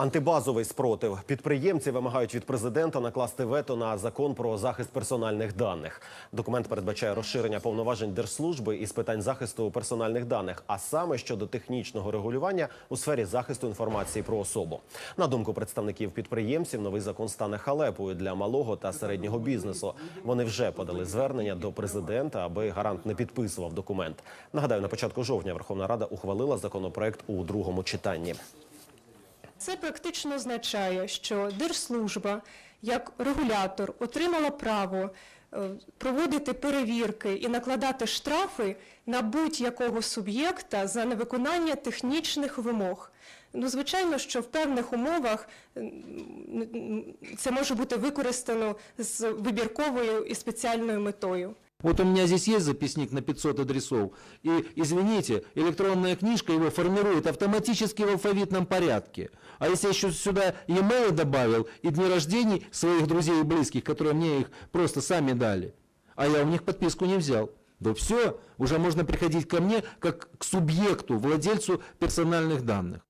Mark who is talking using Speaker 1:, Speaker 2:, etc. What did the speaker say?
Speaker 1: Антибазовий спротив. Підприємці вимагають від президента накласти вето на закон про захист персональних даних. Документ передбачає розширення повноважень держслужби із питань захисту персональних даних, а саме щодо технічного регулювання у сфері захисту інформації про особу. На думку представників підприємців, новий закон стане халепою для малого та середнього бізнесу. Вони вже подали звернення до президента, аби гарант не підписував документ. Нагадаю, на початку жовтня Верховна Рада ухвалила законопроект у другому читанні.
Speaker 2: Це практично означає, що держслужба як регулятор отримала право е, проводити перевірки і накладати штрафи на будь-якого суб'єкта за невиконання технічних вимог. Ну, звичайно, що в певних умовах це може бути використано з вибірковою і спеціальною метою.
Speaker 3: Вот у меня здесь есть записник на 500 адресов, и, извините, электронная книжка его формирует автоматически в алфавитном порядке. А если я еще сюда e-mail добавил и дни рождений своих друзей и близких, которые мне их просто сами дали, а я у них подписку не взял, да все, уже можно приходить ко мне как к субъекту, владельцу персональных данных.